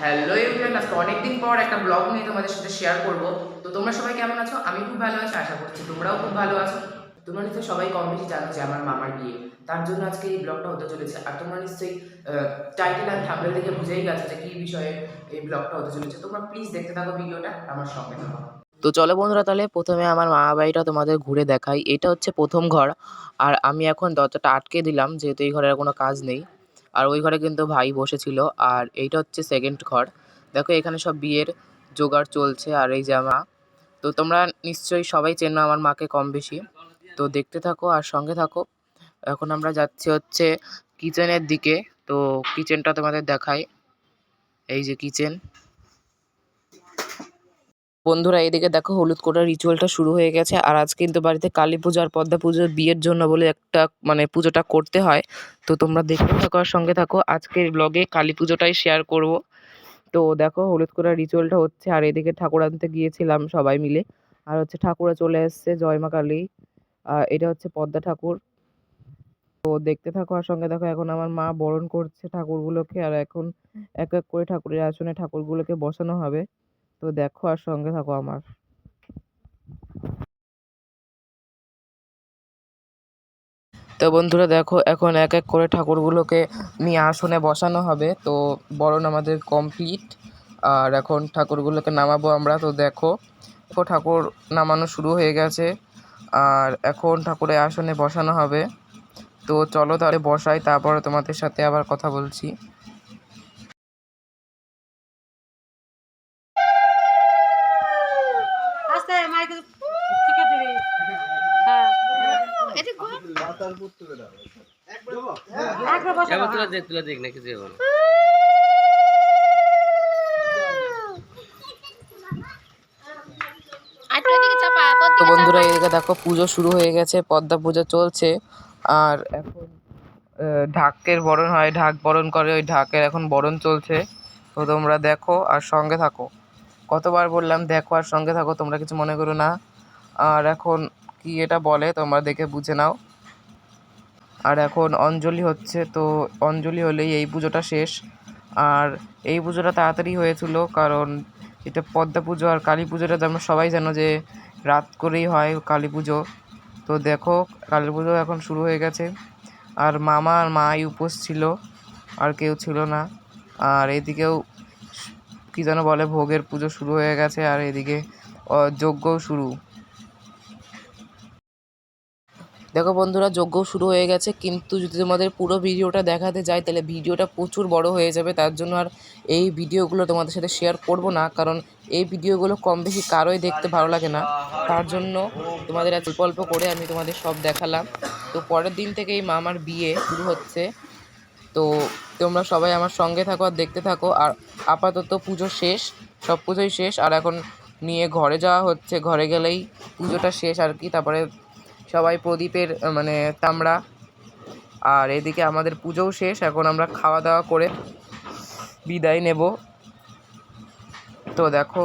Hello everyone আজকে অনেকদিন পর একটা ব্লগ নিয়ে তোমাদের সাথে শেয়ার করব। তো তোমরা সবাই কেমন আছো? আমি খুব ভালো আছি, আশা করছি তোমরাও খুব ভালো আছো। তোমরা নিশ্চয়ই সবাই কম বেশি জানো যে আমার মামার বিয়ে। তার জন্য আজকে এই ব্লগটা হতে চলেছে। আর তোমরা নিশ্চয়ই টাইটেল আর থাম্বনেল দেখে বুঝেই গেছো যে কী বিষয়ে এই ব্লগটা হতে চলেছে। তোমরা প্লিজ দেখতে থাকো ভিডিওটা, আমার সঙ্গে থাকো। তো চলো বন্ধুরা, তাহলে প্রথমে আমার মামা বাড়িটা তোমাদের ঘুরে দেখাই। এটা হচ্ছে প্রথম ঘর। আর আমি এখন দরজাটা আটকে দিলাম, যেহেতু এই ঘরের কোনো কাজ নেই। আর ওই ঘরে কিন্তু ভাই বসেছিল। আর এইটা হচ্ছে সেকেন্ড ঘর। দেখো এখানে সব বিয়ের জোগাড় চলছে আর এই জামা তো তোমরা নিশ্চয়ই সবাই চেনো আমার মাকে কম বেশি। তো দেখতে থাকো আর সঙ্গে থাকো। এখন আমরা যাচ্ছি হচ্ছে কিচেনের দিকে। তো কিচেনটা তোমাদের দেখাই। এই যে কিচেন বন্ধুরা এইদিকে দেখো হলুদ কোটার রিচুয়ালটা শুরু হয়ে গেছে। আর আজ কিন্তু বাড়িতে কালী পুজো আর পদ্মা পুজোর বিয়ের জন্য বলে একটা মানে পুজোটা করতে হয়। তো তোমরা দেখতে থাকো আর সঙ্গে থাকো। আজকের ব্লগে কালী পুজোটাই শেয়ার করব। তো দেখো হলুদ কোটার রিচুয়ালটা হচ্ছে, আর এদিকে ঠাকুর আনতে গিয়েছিলাম সবাই মিলে। আর হচ্ছে ঠাকুরা চলে এসছে, জয় মা কালী। এটা হচ্ছে পদ্মা ঠাকুর। তো দেখতে থাকো আর সঙ্গে দেখো, এখন আমার মা বরণ করছে ঠাকুরগুলোকে। আর এখন এক এক করে ঠাকুরের আসনে ঠাকুরগুলোকে বসানো হবে। তো দেখো আর সঙ্গে থাকো আমার। তো বন্ধুরা দেখো, এখন এক এক করে ঠাকুরগুলোকে নিয়ে আসনে বসানো হবে। তো বরণ আমাদের কমপ্লিট আর এখন ঠাকুরগুলোকে নামাবো আমরা। তো দেখো দেখো ঠাকুর নামানো শুরু হয়ে গেছে। আর এখন ঠাকুরের আসনে বসানো হবে। তো চলো তাহলে বসাই, তারপরে তোমাদের সাথে আবার কথা বলছি। আস্তে ঠিক আছে রে। হ্যাঁ। একবার বসে। এবার তুলে দেখ তুলে দেখ না কিছু হবে না তো বন্ধুরা এদিকে দেখো পুজো শুরু হয়ে গেছে পদ্মা পুজো চলছে। আর এখন ঢাকের বরণ হয় ঢাক বরণ করে ওই ঢাকের এখন বরণ চলছে। তো তোমরা দেখো আর সঙ্গে থাকো। কতবার বললাম, দেখো আর সঙ্গে থাকো, তোমরা কিছু মনে করো না। আর এখন কি এটা বলে, তোমরা দেখে বুঝে নাও। আর এখন অঞ্জলি হচ্ছে, তো অঞ্জলি হলেই এই পুজোটা শেষ। আর এই পুজোটা তাড়াতাড়ি হয়েছিল, কারণ এটা পদ্মা পুজো আর কালী পুজোটা তোমরা সবাই জানো যে রাত করেই হয় কালী পুজো। তো দেখো, কালী পুজো এখন শুরু হয়ে গেছে। আর মামা আর মাই উপোস ছিল, আর কেউ ছিল না। আর এদিকেও কি যেন বলে, ভোগের পুজো শুরু হয়ে গেছে আর এদিকে যজ্ঞও শুরু। দেখো বন্ধুরা, যজ্ঞ শুরু হয়ে গেছে, কিন্তু যদি তোমাদের পুরো ভিডিওটা দেখাতে যাই, তাহলে ভিডিওটা প্রচুর বড় হয়ে যাবে। তার জন্য আর এই ভিডিওগুলো তোমাদের সাথে শেয়ার করব না, কারণ এই ভিডিওগুলো কম বেশি কারোই দেখতে ভালো লাগে না। তার জন্য তোমাদের অল্প অল্প করে আমি তোমাদের সব দেখালাম। তো পরের দিন থেকেই মামার বিয়ে শুরু হচ্ছে। তো তোমরা সবাই আমার সঙ্গে থাকো আর দেখতে থাকো। আর আপাতত পুজো শেষ, সব পুজোই শেষ। আর এখন নিয়ে ঘরে যাওয়া হচ্ছে, ঘরে গেলেই পুজোটা শেষ আর কি। তারপরে সবাই প্রদীপের মানে তামড়া। আর এদিকে আমাদের পুজোও শেষ, এখন আমরা খাওয়া দাওয়া করে বিদায় নেব। তো দেখো।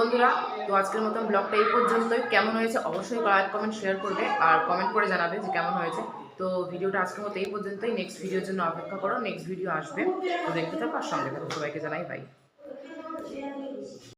বন্ধুরা, তো আজকের মতন ব্লগটা এই পর্যন্তই। কেমন হয়েছে অবশ্যই লাইক কমেন্ট শেয়ার করবে আর কমেন্ট করে জানাবে যে কেমন হয়েছে। তো ভিডিওটা আজকের মতো এই পর্যন্তই। নেক্সট ভিডিওর জন্য অপেক্ষা করো। নেক্সট ভিডিও আসবে। তো দেখতে থাকো আর সঙ্গে থাকো। সবাইকে জানাই বাই